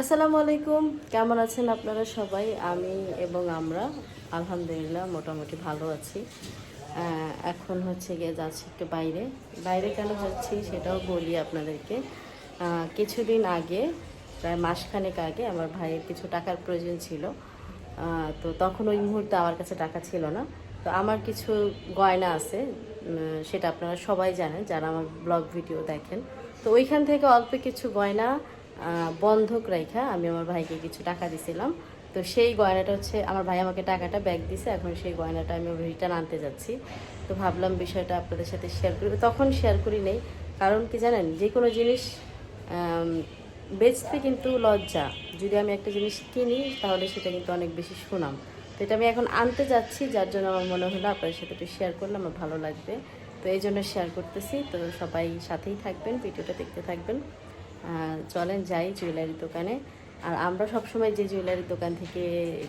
আসসালামু আলাইকুম। কেমন আছেন আপনারা সবাই? আমি এবং আমরা, আলহামদুলিল্লাহ, মোটামুটি ভালো আছি। এখন হচ্ছে গিয়ে যাচ্ছি একটু বাইরে। বাইরে কেন যাচ্ছি সেটাও বলি আপনাদেরকে। কিছুদিন আগে, প্রায় মাসখানেক আগে আমার ভাইয়ের কিছু টাকার প্রয়োজন ছিল। তো তখন ওই মুহূর্তে আমার কাছে টাকা ছিল না। তো আমার কিছু গয়না আছে সেটা আপনারা সবাই জানেন, যারা আমার ব্লগ ভিডিও দেখেন। তো ওইখান থেকে অল্প কিছু গয়না বন্ধক রাইখা আমি আমার ভাইকে কিছু টাকা দিছিলাম। তো সেই গয়নাটা হচ্ছে, আমার ভাই আমাকে টাকাটা ব্যাগ দিছে, এখন সেই গয়নাটা আমি রিটার্ন আনতে যাচ্ছি। তো ভাবলাম বিষয়টা আপনাদের সাথে শেয়ার করি। তখন শেয়ার করি নেই, কারণ কি জানেন, যে কোনো জিনিস বেচতে কিন্তু লজ্জা। যদি আমি একটা জিনিস কিনি, তাহলে সেটা কিন্তু অনেক বেশি সুনাম। তো এটা আমি এখন আনতে যাচ্ছি, যার জন্য আমার মনে হলো আপনাদের সাথে একটু শেয়ার করলে আমার ভালো লাগবে। তো এই জন্য শেয়ার করতেছি। তো সবাই সাথেই থাকবেন, ভিডিওটা দেখতে থাকবেন। চলেন যাই জুয়েলারি দোকানে। আর আমরা সবসময় যে জুয়েলারি দোকান থেকে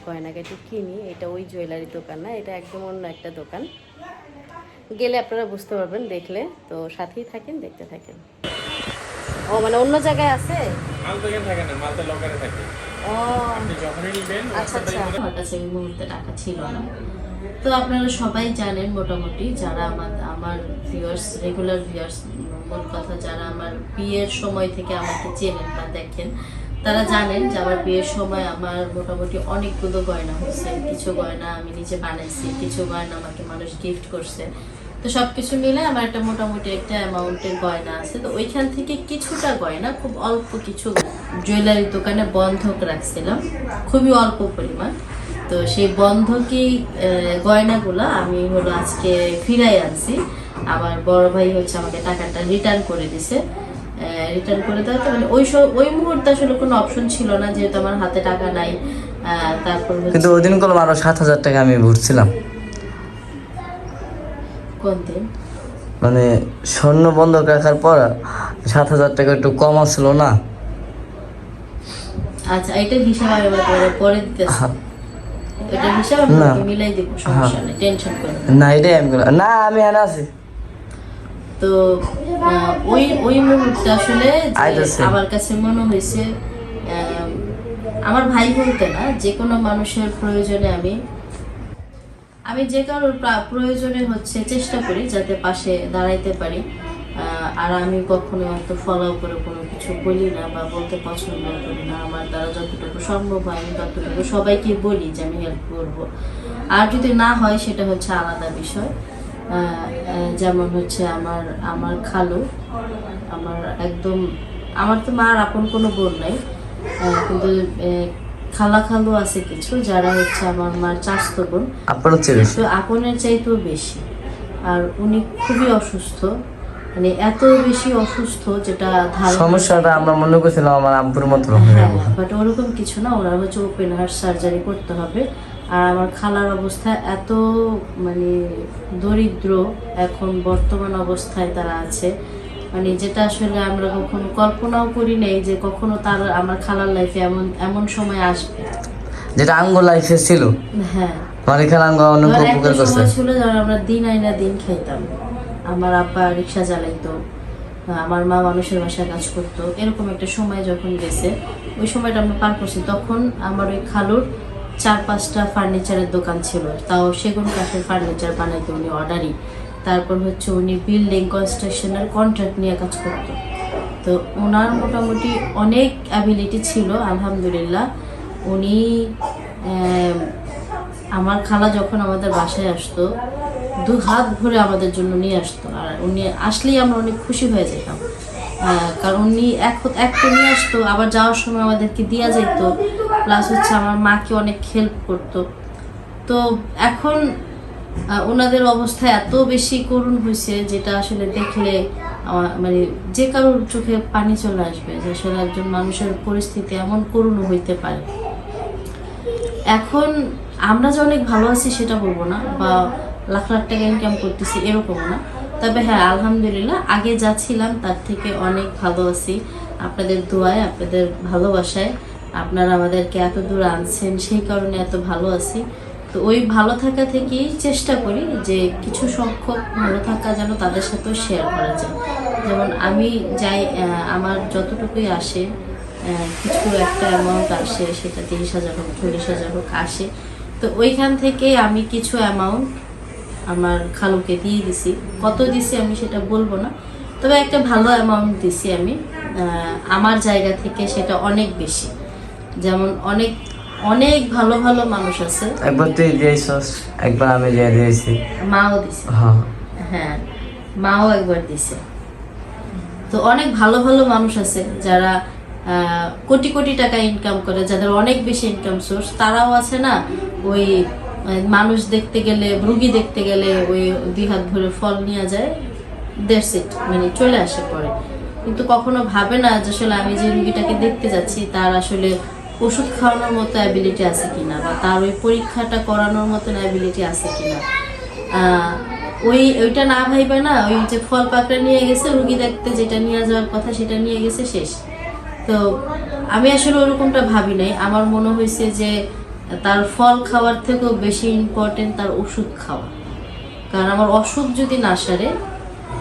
গয়নাগাটি কিনি এটা ওই জুয়েলারি দোকান না এটা একদম অন্য একটা দোকান। গেলে আপনারা বুঝতে পারবেন দেখলে। তো সাথেই থাকেন দেখতে থাকেন। ও মানে অন্য জায়গায় আছে? মাল তো এখানে থাকে না মাল তো লকারে থাকে। ও। আপনি যখনই নিবেন আচ্ছা আচ্ছা। আমার কাছে এই মুহূর্তে টাকা ছিল না। তো আপনারা সবাই জানেন মোটামুটি যারা আমার আমার ভিউয়ার্স রেগুলার ভিউয়ার্স মোট কথা যারা আমার বিয়ের সময় থেকে আমাকে চেনেন বা দেখেন, তারা জানেন যে আমার বিয়ের সময় আমার মোটামুটি অনেকগুলো গয়না হয়েছে। কিছু গয়না আমি নিজে বানাইছি, কিছু গয়না আমাকে মানুষ গিফট করছে। তো সব কিছু মিলে আমার একটা মোটামুটি একটা অ্যামাউন্টের গয়না আছে। তো ওইখান থেকে কিছুটা গয়না, খুব অল্প কিছু জুয়েলারি দোকানে বন্ধক রাখছিলাম, খুবই অল্প পরিমাণ। তো সেই বন্ধকি গয়নাগুলো আমি হলো আজকে ফিরাই আনছি। আমার বড় ভাই হচ্ছে আমাকে টাকাটা রিটার্ন করে দিছে। রিটার্ন করে দেওয়া তো মানে ওই ওই মুহূর্তে আসলে কোনো অপশন ছিল না যেহেতু আমার হাতে টাকা নাই। তারপর কিন্তু ওই দিন করলাম আরও সাত হাজার টাকা আমি ভরছিলাম। কোন দিন? মানে স্বর্ণ বন্ধক রাখার পর সাত হাজার টাকা একটু কম আসলো না। আচ্ছা এটার হিসাব আমি পরে দিতেছি। এটার হিসাব আমি। মিলাই দিব সমস্যা নেই টেনশন করেন না। না এটাই আমি না আমি এনে আছি। তো ওই ওই মুহূর্তে আসলে আমার কাছে মনে হয়েছে আমার ভাই বলতে না যে কোনো মানুষের প্রয়োজনে আমি আমি যে কারোর প্রয়োজনে হচ্ছে চেষ্টা করি যাতে পাশে দাঁড়াইতে পারি। আর আমি কখনো অত ফলো করে কোনো কিছু বলি না বা বলতে পছন্দ করি না। আমার দ্বারা যতটুকু সম্ভব হয় আমি ততটুকু সবাইকে বলি যে আমি হেল্প করব। আর যদি না হয় সেটা হচ্ছে আলাদা বিষয়। যেমন হচ্ছে আমার আমার খালু আমার একদম আমার তো মার আপন কোনো বোন নাই কিন্তু খালা খালু আছে কিছু যারা হচ্ছে আমার মার চাস্ত বোন। আপনার চাইতেও বেশি। আর উনি খুবই অসুস্থ মানে এত বেশি অসুস্থ যেটা সমস্যাটা আমরা মনে করছিলাম আমার আব্বুর মতো হ্যাঁ বাট ওরকম কিছু না ওনার হচ্ছে ওপেন হার্ট সার্জারি করতে হবে। আর আমার খালার অবস্থা এত মানে দরিদ্র এখন বর্তমান অবস্থায় তারা আছে। মানে যেটা আসলে আমরা কখনো কল্পনাও করি নাই যে কখনো তার আমার খালার লাইফে এমন এমন সময় আসবে। যেটা আঙ্গ লাইফে ছিল। হ্যাঁ। অনেক উপকার করছে। ছিল যখন আমরা দিন আইনা দিন খাইতাম। আমার আব্বা রিক্সা চালাইতো আমার মা মানুষের বাসায় কাজ করতো। এরকম একটা সময় যখন গেছে ওই সময়টা আমরা পার করছি। তখন আমার ওই খালুর চার পাঁচটা ফার্নিচারের দোকান ছিল। তাও সেগুন কাঠের ফার্নিচার বানাইতো উনি অর্ডারই তারপর হচ্ছে উনি বিল্ডিং কনস্ট্রাকশনের কন্ট্রাক্ট নিয়ে কাজ করতো। তো ওনার মোটামুটি অনেক অ্যাবিলিটি ছিল, আলহামদুলিল্লাহ। উনি আমার খালা যখন আমাদের বাসায় আসতো দু হাত ভরে আমাদের জন্য নিয়ে আসতো। আর উনি আসলেই আমরা অনেক খুশি হয়ে যেতাম। কারণ উনি এক এক নিয়ে আসতো, আবার যাওয়ার সময় আমাদেরকে দেওয়া যেত প্লাস হচ্ছে আমার মাকে অনেক হেল্প করতো। তো এখন ওনাদের অবস্থা এত বেশি করুণ হয়েছে যেটা আসলে দেখলে মানে যে কারোর চোখে পানি চলে আসবে যে আসলে একজন মানুষের পরিস্থিতি এমন করুণ হইতে পারে। এখন আমরা যে অনেক ভালো আছি সেটা বলব না বা লাখ লাখ টাকা ইনকাম করতেছি এরকম না। তবে হ্যাঁ আলহামদুলিল্লাহ আগে যা ছিলাম তার থেকে অনেক ভালো আছি। আপনাদের দোয়ায়, আপনাদের ভালোবাসায়। আপনারা আমাদেরকে এত দূর আনছেন, সেই কারণে এত ভালো আছি। তো ওই ভালো থাকা থেকেই চেষ্টা করি যে কিছু সংখ্যক ভালো থাকা যেন তাদের সাথেও শেয়ার করা যায়। যেমন আমি যাই আমার যতটুকুই আসে কিছু একটা অ্যামাউন্ট আসে, সেটা তিরিশ হাজার হোক, চল্লিশ হাজার হোক, আসে। তো ওইখান থেকে আমি কিছু অ্যামাউন্ট আমার খালুকে দিয়ে দিছি। কত দিছি আমি সেটা বলব না, তবে একটা ভালো অ্যামাউন্ট দিছি আমি আমার জায়গা থেকে সেটা অনেক বেশি। যেমন অনেক অনেক ভালো ভালো মানুষ আছে। একবার তুই দিয়েছস একবার আমি দিয়ে দিয়েছি। মাও দিছে। হ্যাঁ হ্যাঁ মাও একবার দিছে। তো অনেক ভালো ভালো মানুষ আছে যারা কোটি কোটি টাকা ইনকাম করে যাদের অনেক বেশি ইনকাম সোর্স তারাও আছে না ওই মানুষ দেখতে গেলে রুগী দেখতে গেলে ওই দুই হাত ভরে ফল নিয়ে যায় দেড় সিট মানে চলে আসে পরে। কিন্তু কখনো ভাবে না যে আসলে আমি যে রুগীটাকে দেখতে যাচ্ছি তার আসলে ওষুধ খাওয়ানোর মতো অ্যাবিলিটি আছে কিনা বা তার ওই পরীক্ষাটা করানোর মতন অ্যাবিলিটি আছে কিনা? আহ, ওই ওইটা না ভাইবে না ওই যে ফল পাকড়া নিয়ে গেছে রুগী দেখতে যেটা নিয়ে যাওয়ার কথা সেটা নিয়ে গেছে শেষ। তো আমি আসলে ওরকমটা ভাবি নাই। আমার মনে হয়েছে যে তার ফল খাওয়ার থেকেও বেশি ইম্পর্টেন্ট তার ওষুধ খাওয়া। কারণ আমার অসুখ যদি না সারে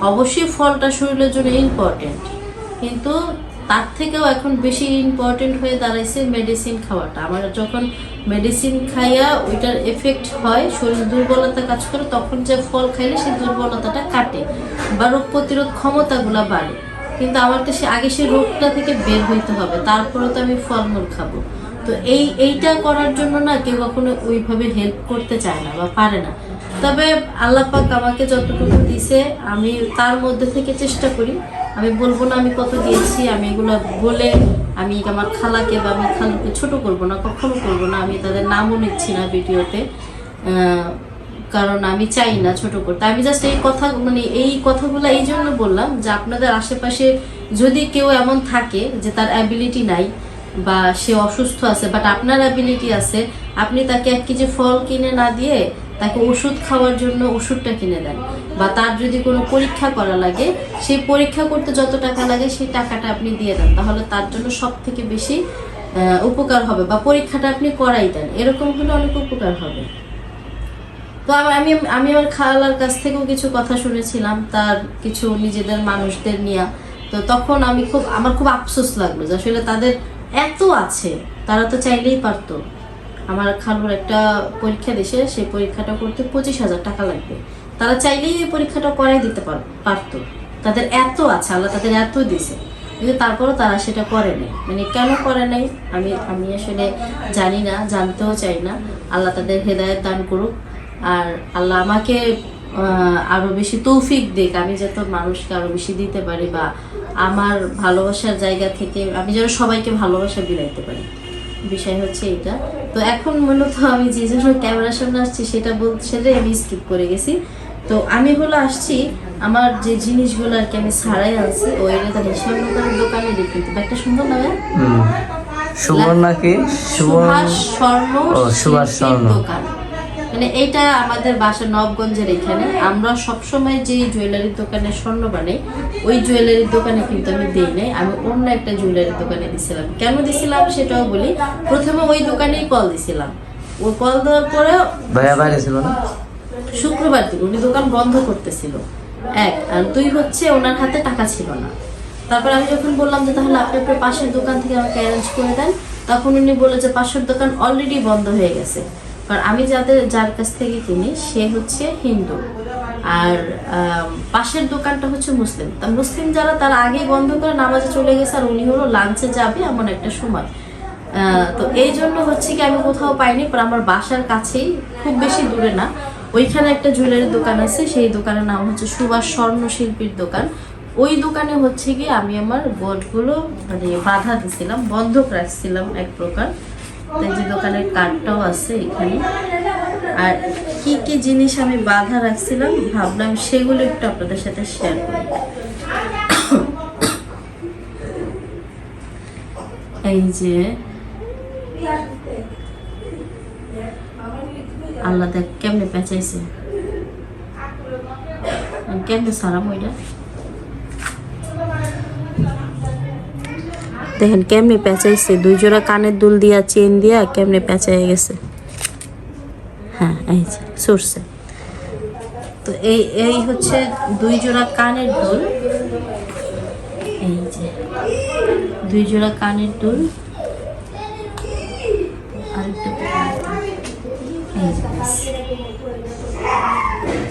অবশ্যই ফলটা শরীরের জন্য ইম্পর্টেন্ট কিন্তু তার থেকেও এখন বেশি ইম্পর্টেন্ট হয়ে দাঁড়াইছে মেডিসিন খাওয়াটা। আমার যখন মেডিসিন খাইয়া ওইটার এফেক্ট হয়, শরীর দুর্বলতা কাজ করে, তখন যে ফল খাইলে সেই দুর্বলতাটা কাটে বা রোগ প্রতিরোধ ক্ষমতাগুলা বাড়ে। কিন্তু আমার তো সে আগে সেই রোগটা থেকে বের হইতে হবে তারপরে তো আমি ফলমূল খাব। তো এই, এইটা করার জন্য না কেউ কখনো ওইভাবে হেল্প করতে চায় না বা পারে না। তবে আল্লাহ পাক আমাকে যতটুকু দিছে, আমি তার মধ্যে থেকে চেষ্টা করি আমি বলব না আমি কত দিয়েছি, আমি এগুলো বলে আমি আমার খালাকে বা আমি খালুকে ছোট করব না, কখনো করব না, আমি তাদের নামও নিচ্ছি না ভিডিওতে। কারণ আমি চাই না ছোট করতে। আমি জাস্ট এই কথা মানে এই কথাগুলো এই জন্য বললাম যে আপনাদের আশেপাশে যদি কেউ এমন থাকে যে তার অ্যাবিলিটি নাই বা সে অসুস্থ আছে বাট আপনার অ্যাবিলিটি আছে, আপনি তাকে এক কেজি ফল কিনে না দিয়ে তাকে ওষুধ খাওয়ার জন্য ওষুধটা কিনে দেন। বা তার যদি কোনো পরীক্ষা করা লাগে, সেই পরীক্ষা করতে যত টাকা লাগে, সেই টাকাটা আপনি দিয়ে দেন। তাহলে তার জন্য সব থেকে বেশি উপকার হবে বা পরীক্ষাটা আপনি করাই দেন। এরকম হলে অনেক উপকার হবে। তো আমি আমি আমি আমার খালার কাছ থেকেও কিছু কথা শুনেছিলাম, তার কিছু নিজেদের মানুষদের নিয়ে। তো তখন আমি খুব, আমার খুব আফসোস লাগল যে আসলে তাদের এত আছে, তারা তো চাইলেই পারতো। আমার খালুর একটা পরীক্ষা দিছে, সেই পরীক্ষাটা করতে পঁচিশ হাজার টাকা লাগবে। তারা চাইলেই এই পরীক্ষাটা করাই দিতে পার- পারতো। তাদের এত আছে আল্লাহ তাদের এত দিছে কিন্তু তারপরও তারা সেটা করে নাই মানে কেন করে নাই আমি আমি আসলে জানি না জানতেও চাই না। আল্লাহ তাদের হেদায়েত দান করুক। আর আল্লাহ আমাকে আহ, আরও বেশি তৌফিক দিক। আমি যাতে মানুষকে আরও বেশি দিতে পারি বা আমার ভালোবাসার জায়গা থেকে আমি যেন সবাইকে ভালোবাসা বিলাইতে পারি। বিষয় হচ্ছে এটা তো এখন মূলত আমি যে জন্য ক্যামেরার সামনে আসছি সেটা বল সেটাই আমি স্কিপ করে গেছি। তো আমি হলো আসছি আমার যে জিনিসগুলো আর কি আমি ছাড়াই আনছি ওই তার হিসাব দোকানে দেখি ব্যাগটা সুন্দর না ভাইয়া? হুম। সুবর্ণ নাকি? সুবর্ণ সুভাষ স্বর্ণ সুভাষ স্বর্ণ। দোকান। মানে এইটা আমাদের বাসা নবগঞ্জের এখানে। আমরা সবসময় যে জুয়েলারির দোকানে স্বর্ণ বানাই ওই জুয়েলারির দোকানে কিন্তু আমি দিই নাই। আমি অন্য একটা জুয়েলারির দোকানে দিছিলাম। কেন দিছিলাম সেটাও বলি প্রথমে ওই দোকানেই কল দিছিলাম। ও কল দেওয়ার পরে ভাইয়া বাইরে ছিল না? শুক্রবার দিন উনি দোকান বন্ধ করতেছিল। এক, আর দুই হচ্ছে ওনার হাতে টাকা ছিল না। তারপর আমি যখন বললাম যে তাহলে আপনি আপনার পাশের দোকান থেকে আমাকে অ্যারেঞ্জ করে দেন, তখন উনি বলে যে পাশের দোকান অলরেডি বন্ধ হয়ে গেছে। কারণ আমি যাদের, যার কাছ থেকে কিনি, সে হচ্ছে হিন্দু। আর পাশের দোকানটা হচ্ছে মুসলিম। তা মুসলিম যারা, তারা আগেই বন্ধ করে নামাজে চলে গেছে, আর উনি হলো লাঞ্চে যাবে এমন একটা সময়। তো এই জন্য হচ্ছে কি আমি কোথাও পাইনি পর আমার বাসার কাছেই খুব বেশি দূরে না। ওইখানে একটা জুয়েলারি দোকান আছে, সেই দোকানের নাম হচ্ছে সুভাষ স্বর্ণ শিল্পীর দোকান। ওই দোকানে হচ্ছে কি আমি আমার গোটগুলো মানে বাধা দিছিলাম, বন্ধক রাখছিলাম এক প্রকার। যে দোকানের কার্ডটাও আছে এখানে। আর কি কি জিনিস আমি বাধা রাখছিলাম, ভাবলাম সেগুলো একটু আপনাদের সাথে শেয়ার করি। এই যে আল্লাহ দেখ কেমনে পেঁচাইছে। কেমনে সারাম ওইটা দেখেন কেমনে পেঁচাইছে, দুই জোড়া কানের দুল দিয়া, চেন দিয়া কেমনে পেঁচাই গেছে। হ্যাঁ এই যে সরষে তো এই এই হচ্ছে দুই জোড়া কানের দুল। এই যে, দুই জোড়া কানের দুল। আরেকটা এই যে guys।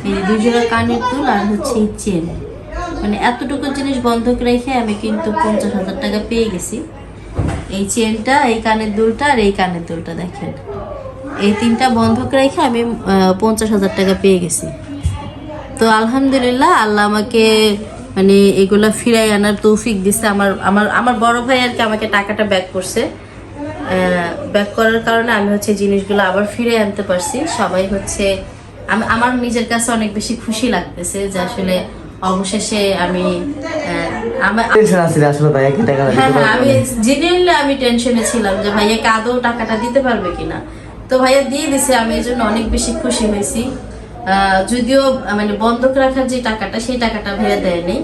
এই দুই জোড়া কানের দুল আর হচ্ছে এই চেন মানে এতটুকু জিনিস বন্ধক রেখে আমি কিন্তু পঞ্চাশ হাজার টাকা পেয়ে গেছি। এই চেনটা এই কানের দুলটা আর এই কানের দুলটা দেখেন। এই তিনটা বন্ধক রেখে আমি পঞ্চাশ হাজার টাকা পেয়ে গেছি। তো আলহামদুলিল্লাহ আল্লাহ আমাকে মানে এগুলা ফিরাই আনার তৌফিক দিছে। আমার আমার আমার বড় ভাই আর কি আমাকে টাকাটা ব্যাক করছে। ব্যাক করার কারণে আমি হচ্ছে জিনিসগুলো আবার ফিরে আনতে পারছি। সবাই হচ্ছে আমি আমার নিজের কাছে অনেক বেশি খুশি লাগতেছে যে আসলে অবশেষে আমি হ্যাঁ হ্যাঁ আমি। জেনুইনলি আমি টেনশনে ছিলাম যে ভাইয়াকে আদৌ টাকাটা দিতে পারবে কিনা। তো ভাইয়া দিয়ে দিছে আমি এই জন্য অনেক বেশি খুশি হয়েছি। আহ, যদিও মানে বন্ধক রাখার যে টাকাটা সেই টাকাটা ভাইয়া দেয়নি।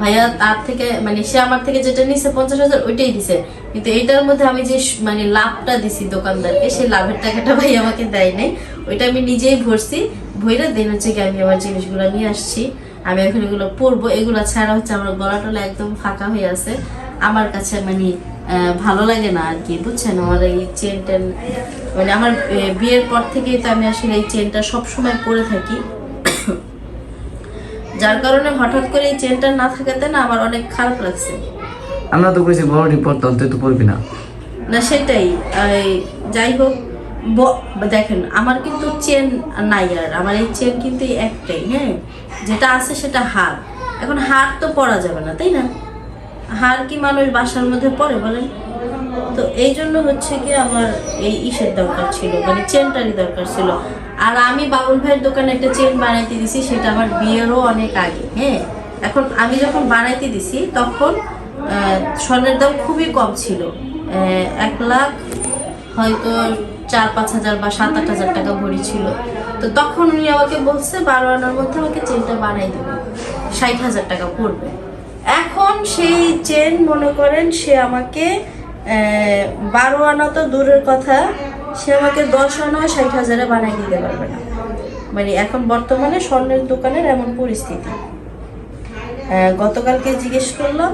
ভাইয়া তার থেকে মানে সে আমার থেকে যেটা নিছে পঞ্চাশ হাজার, ওইটাই দিছে। কিন্তু এইটার মধ্যে আমি যে মানে লাভটা দিছি দোকানদারকে সেই লাভের টাকাটা ভাই আমাকে দেয় নাই। ওইটা আমি নিজেই ভরছি। ভইরা দেন হচ্ছে কি আমি আমার জিনিসগুলো নিয়ে আসছি। আমি এখন এগুলো পরবো। এগুলো ছাড়া হচ্ছে আমার গলা টলা একদম ফাঁকা হয়ে আছে। আমার কাছে মানে ভালো লাগে না আর কি, বুঝছেন? আমার এই চেন টেন মানে আমার বিয়ের পর থেকেই তো আমি আসলে এই চেনটা সবসময় পরে থাকি। যার কারণে হঠাৎ করে এই চেনটা না থাকাতে না আমার অনেক খারাপ লাগছে। আমরা তো কইছি বড় রিপোর্ট তুই তো পড়বি না। না সেটাই। এই, যাই হোক ব- দেখেন আমার কিন্তু চেন নাই আর আমার এই চেন কিন্তু একটাই হ্যাঁ? যেটা আছে সেটা হার। এখন হার তো পরা যাবে না তাই না? হার কি মানুষ বাসার মধ্যে পরে বলেন? তো এই জন্য হচ্ছে কি আমার এই ইসের দরকার ছিল মানে চেনটারই দরকার ছিল। আর আমি বাবুল ভাইয়ের দোকানে একটা চেন বানাইতে দিছি, সেটা আমার বিয়েরও অনেক আগে হ্যাঁ? এখন আমি যখন বানাইতে দিছি, তখন স্বর্ণের দাম খুবই কম ছিল। এক লাখ হয়তো চার, পাঁচ হাজার বা সাত, আট হাজার টাকা ভরি ছিল। তো তখন উনি আমাকে বলছে, বারো আনার মধ্যে আমাকে চেনটা বানাই দেবে। ষাট হাজার টাকা পড়বে। এখন সেই চেন মনে করেন, সে আমাকে বারো আনা তো দূরের কথা সে আমাকে দশ আনা ষাট হাজারে বানাই দিতে পারবে না। মানে এখন বর্তমানে স্বর্ণের দোকানের এমন পরিস্থিতি। গতকালকে জিজ্ঞেস করলাম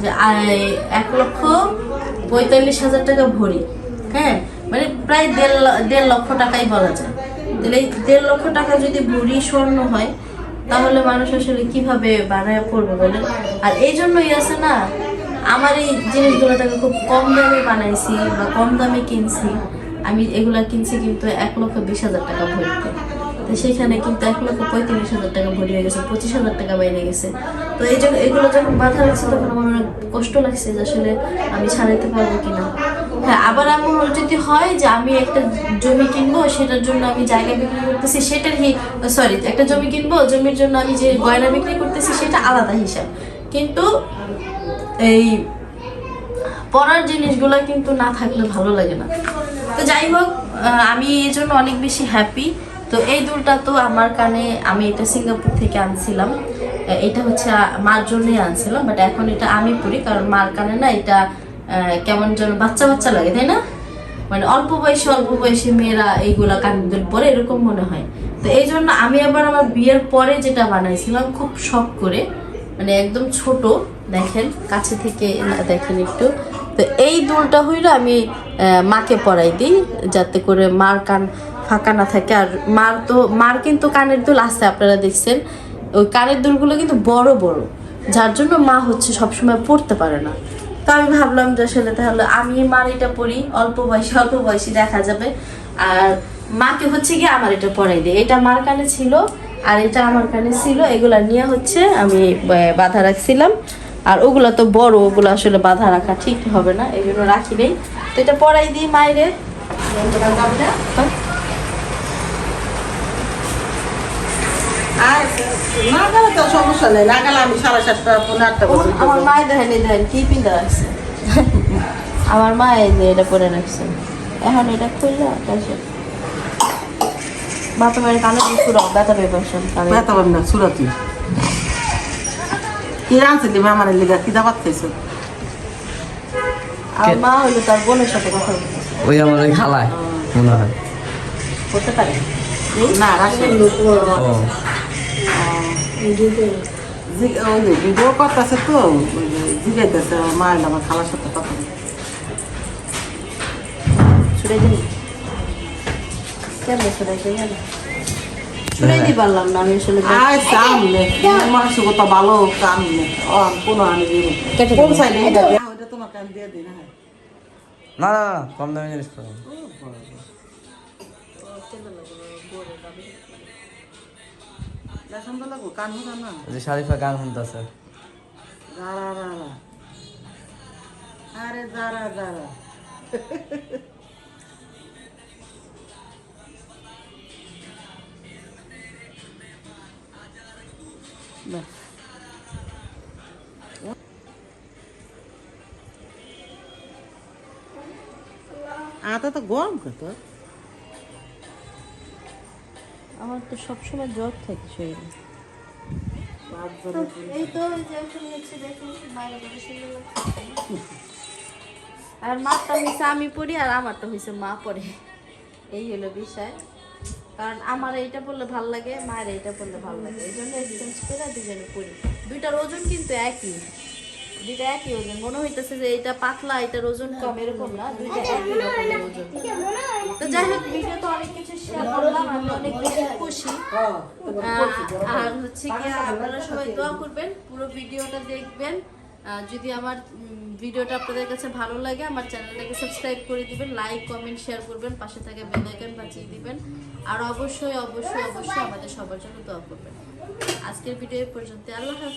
যে এক লক্ষ পঁয়তাল্লিশ হাজার টাকা ভরি। হ্যাঁ মানে প্রায় দেড় দেড় লক্ষ টাকাই বলা যায়। তাহলে এই দেড় লক্ষ টাকা যদি ভরি স্বর্ণ হয়, তাহলে মানুষ আসলে কীভাবে বাড়ায় পড়বে বলেন? আর এই জন্যই আছে না আমার এই জিনিসগুলো তাকে খুব কম দামে বানাইছি বা কম দামে কিনছি। আমি এগুলা কিনছি কিন্তু এক লক্ষ বিশ হাজার টাকা ভরিতে। তো সেখানে কিন্তু এক লক্ষ পঁয়তাল্লিশ হাজার টাকা ভরি হয়ে গেছে, পঁচিশ হাজার টাকা বাইরে গেছে। তো এই জন্য এগুলো যখন বাধা লাগছে তখন আমার অনেক কষ্ট লাগছে যে আসলে আমি ছাড়াইতে পারব কিনা। হ্যাঁ আবার এমন যদি হয় যে আমি একটা জমি কিনবো, সেটার জন্য আমি জায়গা বিক্রি করতেছি, সেটার সরি একটা জমি কিনবো, জমির জন্য আমি যে গয়না বিক্রি করতেছি, সেটা আলাদা হিসাব। কিন্তু এই পড়ার জিনিসগুলো কিন্তু না থাকলে ভালো লাগে না। তো যাই হোক আমি এই জন্য অনেক বেশি হ্যাপি তো এই দুলটা তো আমার কানে আমি এটা সিঙ্গাপুর থেকে আনছিলাম। এটা হচ্ছে মার জন্যই আনছিলাম বাট এখন এটা আমি পড়ি কারণ মার কানে না এটা কেমন যেন বাচ্চা বাচ্চা লাগে, তাই না? মানে অল্প বয়সী অল্প বয়সী মেয়েরা এইগুলা কানের পরে, এরকম মনে হয়। তো এই জন্য আমি আবার আমার বিয়ের পরে যেটা বানাইছিলাম, খুব শখ করে মানে একদম ছোট দেখেন, কাছে থেকে দেখেন একটু। তো এই দুলটা হইলে আমি মাকে পরাই দিই, যাতে করে মার কান ফাঁকা না থাকে। আর মার তো, মার কিন্তু কানের দুল আছে, আপনারা দেখছেন। ওই কানের দুলগুলো কিন্তু বড় বড়, যার জন্য মা হচ্ছে সবসময় পড়তে পারে না। তো আমি ভাবলাম যে আসলে তাহলে আমি মার এটা পড়ি অল্প বয়সী অল্প বয়সী দেখা যাবে। আর মাকে হচ্ছে গিয়ে আমার এটা পড়াই দিই। এটা মার কানে ছিল, আর এটা আমার কানে ছিল। এগুলা নিয়ে হচ্ছে আমি বাধা রাখছিলাম। আর ওগুলা তো বড় ওগুলো আসলে বাধা রাখা ঠিক হবে না এই জন্য রাখি নেই। তো এটা পড়াই দিই মায়েরে সমস্যা নেই আমি সাড়ে সাতটা পনেরো আটটা আমার মায়ের দেখেন এই দেখেন কি রাখছে আমার মা এই যে এটা পরে রাখছে। এখন এটা খুললে আকাশে বাপা মায়ের কানে পুরো ব্যথা পেয়ে ব্যথা পাবি না সুরতি। কি রাঁধছিলি মামার লিগা কি দাবাত খাইছো? আর মা হইল তার বোনের সাথে কথা ওই আমার ওই খালায় মনে হয়। করতে পারে। না রাখছি জি- ওই ভিডিও করতেছে তো জিগাইতেছে মা আমার খালার সাথে কথা। ছুড়ে দিন কেমন দি পারলাম না আমি আসলে আয় চাম নে মানুষ কত ভালো কাম নে ও আমি কোনো আনি দিব কেটে কোন। সাইডে ওইটা তোমার কান দিয়ে দিই না হ্যাঁ। না না না কম দামি জিনিস পাবো যে শারিফা গান শুনতেছে যারা যারা আরে যারা যারা ব্যাস। আটা তো গরম কত আমার তো সবসময় জ্বর থাকে শরীরে। এই তো। আর মারটা হয়েছে আমি পড়ি আর আমারটা হয়েছে মা পড়ে। এই হলো বিষয়। কারণ আমার এইটা পড়লে ভালো লাগে, মায়ের এইটা পড়লে ভালো লাগে। এই জন্য এক্সচেঞ্জ করে দুজনে পড়ি। দুইটার ওজন কিন্তু একই। দুইটা একই ওজন। মনে হইতেছে যে এটা পাতলা এটার ওজন কম, এরকম না? দুইটা একই ওজন। তো যাই হোক, ভিডিও তো অনেক কিছু শেয়ার করলাম, আমি অনেক বেশি খুশি। আর হচ্ছে কি, আপনারা সবাই দোয়া করবেন, পুরো ভিডিওটা দেখবেন। যদি আমার ভিডিওটা আপনাদের কাছে ভালো লাগে, আমার চ্যানেলটাকে সাবস্ক্রাইব করে দিবেন লাইক কমেন্ট শেয়ার করবেন, পাশে থাকা বেল বাঁচিয়ে দিবেন। আর অবশ্যই অবশ্যই অবশ্যই আমাদের সবার জন্য দোয়া করবেন। আজকের ভিডিও পর্যন্ত আল্লাহ হাফিজ।